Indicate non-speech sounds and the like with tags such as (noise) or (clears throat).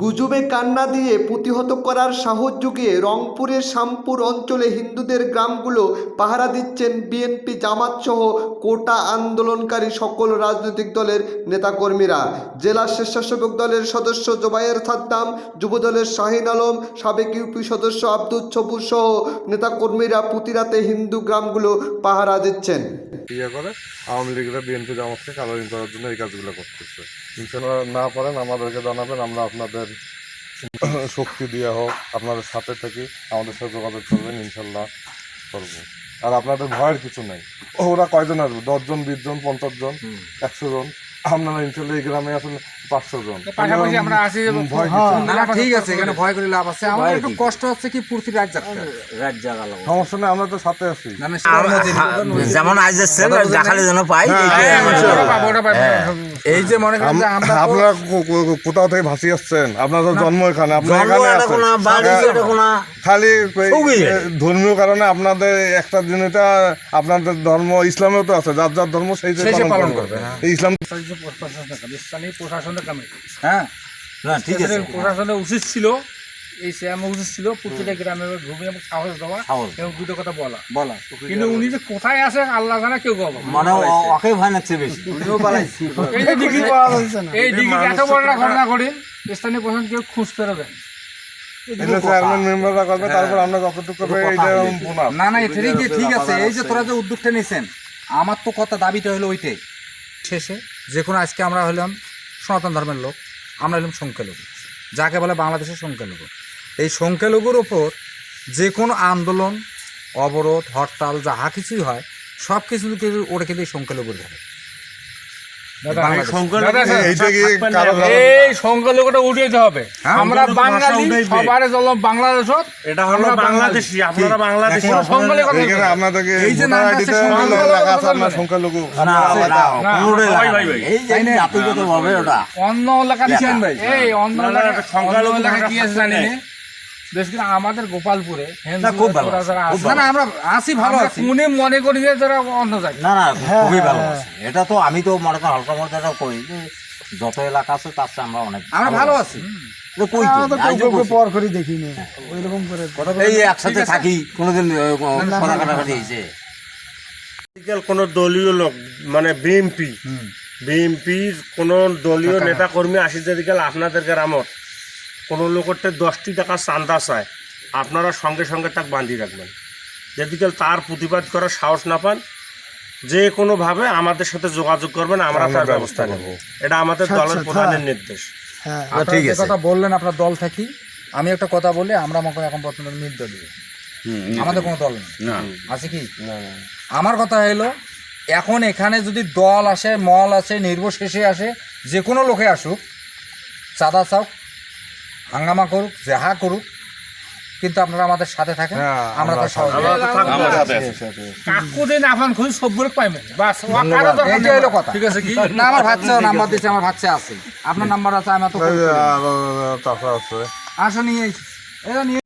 গুজবে কান্না দিয়ে প্রতিহত করার সাহস জুগিয়ে রংপুরের শামপুর অঞ্চলে হিন্দুদের গ্রামগুলো পাহারা দিচ্ছেন বিএনপি জামাত সহ কোটা আন্দোলনকারী সকল রাজনৈতিক দলের নেতাকর্মীরা। জেলা স্বেচ্ছাসেবক দলের সদস্য জোবায়ের সাদ্দাম, যুবদলের শাহিন আলম, সাবেক ইউপি সদস্য আব্দুল ছবুর সহ নেতাকর্মীরা প্রতিরাতে হিন্দু গ্রামগুলো পাহারা দিচ্ছেন। ইয়ে করে আওয়ামী লীগরা বিএনপি জামাতকে কালারিং করার জন্য এই কাজগুলো করতেছে। ইনশাল্লাহ না পারেন আমাদেরকে জানাবেন আমরা আপনাদের (clears throat) শক্তি দিয়ে হোক আপনাদের সাথে থাকি আমাদের সাথে যোগাযোগ করবেন ইনশাল্লাহ করব। আর আপনাদের ভয়ের কিছু নাই। ওরা কয়জন আসবে? দশজন বিশ জন পঞ্চাশ জন একশো জন? আপনারা ইনশাল্লাহ এই গ্রামে আসেন পাঁচশো জন। পাশাপাশি আমরা আসি যে- ভয় কিছু না না ঠিক আছে এখানে ভয় করে লাভ আছে। আমার একটু কষ্ট হচ্ছে কি পূর্তি রাত সমস্যা আমরা তো সাথে আছি। যেমন আজ দেখালে যেন পাই হ্যাঁ। এই যে মনে করেন তো- আপনারা কোথাও থেকে ভাসি আসছেন? আপনাদের জন্ম এখানে আপনারা জন্ম এখানে হ্যাঁ, খালি ধর্মীয় কারণে আপনাদের একটা জিনিসটা আপনাদের ধর্ম ইসলামেও তো আছে যার যার ধর্ম সেই পালন করবে, হ্যাঁ। ইসলাম স্থানীয় প্রশাসনের কমিটি হ্যাঁ? না ঠিক আছে। প্রশাসনের উচিত ছিল এই শ্যাম উচিত ছিল প্রতিটা গ্রামে এবং সাহস দেওয়া এবং দুটো কথা বলা। বলা। কিন্তু উনি যে কোথায় আছে আল্লাহ জানা কেউ মানে ওকে ভয় লাগছে বেশি। এই যে দিঘি এই দিঘি এত বড় একটা ঘটনা করি স্থানীয় প্রশাসন কেউ খুঁজ আমরা বোনাস না। না ঠিক আছে। এই যে তোরা যে উদ্যোগটা নিয়েছেন আমার তো কথা দাবিটা হলো ওইটাই। শেষে? যে কোনো আজকে আমরা হলাম সনাতন ধর্মের লোক। আমরা এলাম সংখ্যালঘু। যাকে বলে বাংলাদেশের সংখ্যালঘু। এই সংখ্যালঘুর ওপর যে কোনো আন্দোলন, অবরোধ, হরতাল, যাহা কিছুই হয় সব কিছু ওরা কিন্তু এই সংখ্যালঘুর ধরে এই সংখ্যালঘুটা উঠিয়ে হবে। আমরা বাঙালি সবার জল বাংলাদেশ এটা হলো বাংলাদেশি আপনারা বাংলাদেশি। সংখ্যালঘু আপনাদেরকে এই যে ভোটার নামটা আইডিতে আছে সংখ্যালঘু লেখা আছে কথা আপনার বলে। সংখ্যালঘু। না ওটা কোনোটাই ভাই, লাগা ভাই, নাই। ভাই। এই যে জাতিগত ভাবে ওটা। অন্য এলাকা ভাই? এই অন্য না, না, এলাকা সংখ্যালঘু কি আছে জানি বেশ কিন্তু আমাদের গোপালপুরে না, খুব ভালো। না না আমরা আসি ভালো আছি। কোনে মনে করি যে যারা অন্য না না খুবই ভালো এটা তো আমি তো মনে করি হালকা মধ্যে এটা কই যে যত এলাকা আছে তার চেয়ে আমরা অনেক আমরা ভালো আছি। করে করে কোনো দলীয় লোক মানে বিএমপি বিএমপির কোনো দলীয় নেতা কর্মী আসি যদি আপনাদের গ্রামত কোনো লোকের দশটি টাকা চান্দা চায় আপনারা সঙ্গে সঙ্গে তাকে বাঁধিয়ে রাখবেন। যদি কেউ তার প্রতিবাদ করার সাহস না পান যে কোনোভাবে আমাদের সাথে যোগাযোগ করবেন আমরা তার ব্যবস্থা নেব। এটা আমাদের দলের প্রধানের নির্দেশ। হ্যাঁ। আপনারা যে কথা বললেন আপনার দল থাকি আমি একটা কথা বলি আমরা মনে এখন বর্তমানে নির্দলীয় আমাদের কোনো দল নেই। আছে কি? আমার কথা হলো এখন এখানে যদি দল আসে মল আসে নির্বশেষে আসে যে কোনো লোকে আসুক চাঁদা চাওক হাঙ্গামা করুক যাহা করুক কিন্তু আপনারা আমাদের সাথে থাকেন আমরা কাকুদিন আপনার খুঁজ সবগুলো পাইবেন বাস এইটা হলো কথা। ঠিক আছে কি? না আমার ভাচ্চা নাম্বার দিচ্ছে আমার ভাচ্চা আছে। আপনার নাম্বার আছে আমি তো আসো নিয়ে নিয়ে